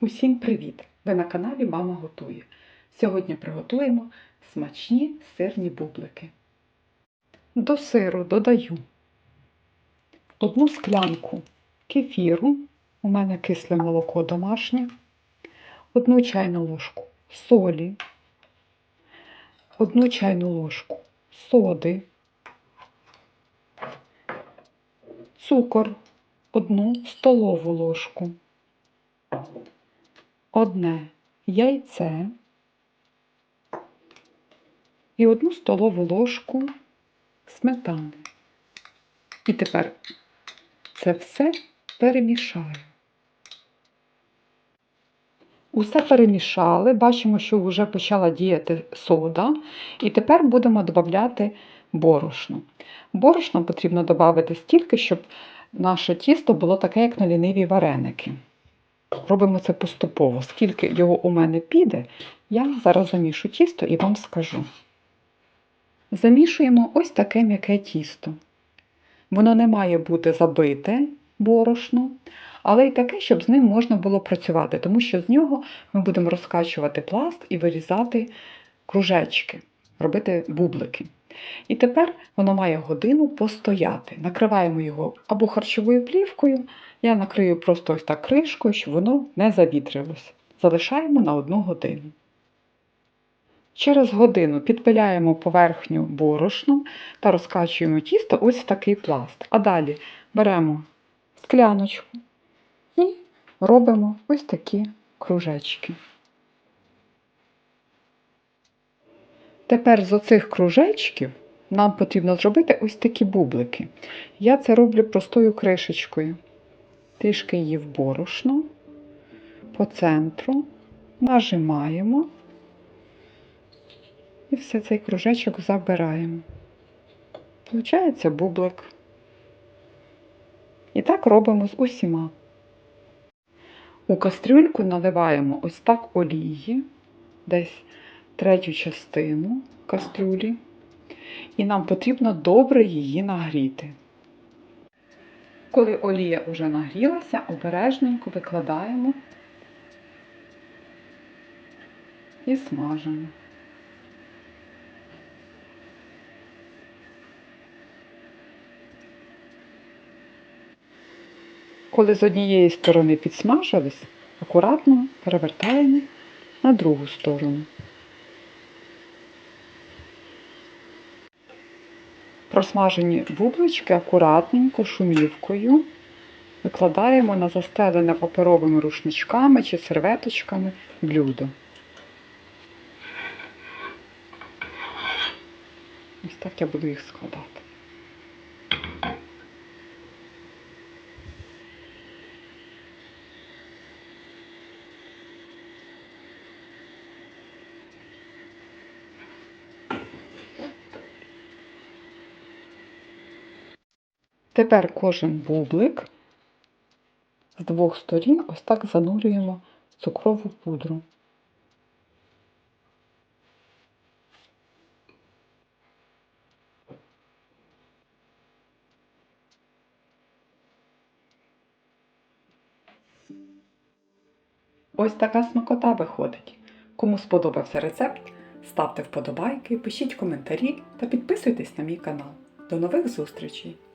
Усім привіт! Ви на каналі Мама готує. Сьогодні приготуємо смачні сирні бублики. До сиру додаю одну склянку кефіру, у мене кисле молоко домашнє, одну чайну ложку солі, одну чайну ложку соди, цукор, одну столову ложку одне яйце і одну столову ложку сметани. І тепер це все перемішаю. Усе перемішали, бачимо, що вже почала діяти сода, і тепер будемо додати борошно. Борошно потрібно додати стільки, щоб наше тісто було таке, як на ліниві вареники. Робимо це поступово. Скільки його у мене піде, я зараз замішу тісто і вам скажу. Замішуємо ось таке м'яке тісто. Воно не має бути забите борошно, але й таке, щоб з ним можна було працювати, тому що з нього ми будемо розкачувати пласт і вирізати кружечки, робити бублики. І тепер воно має годину постояти. Накриваємо його або харчовою плівкою, я накрию просто ось так кришкою, щоб воно не завітрилось. Залишаємо на одну годину. Через годину підпиляємо поверхню борошном та розкачуємо тісто ось в такий пласт. А далі беремо скляночку і робимо ось такі кружечки. Тепер з оцих кружечків нам потрібно зробити ось такі бублики. Я це роблю простою кришечкою. Трішки її в борошно, по центру, нажимаємо і все цей кружечок забираємо. Получається бублик. І так робимо з усіма. У кастрюльку наливаємо ось так олії, десь третю частину кастрюлі, і нам потрібно добре її нагріти. Коли олія вже нагрілася, обережненько викладаємо і смажимо. Коли з однієї сторони підсмажились, акуратно перевертаємо на другу сторону. Просмажені бублички акуратненько шумівкою викладаємо на застелене паперовими рушничками чи серветочками блюдо. Ось так я буду їх складати. Тепер кожен бублик з двох сторін ось так занурюємо цукрову пудру. Ось така смакота виходить. Кому сподобався рецепт, ставте вподобайки, пишіть коментарі та підписуйтесь на мій канал. До нових зустрічей!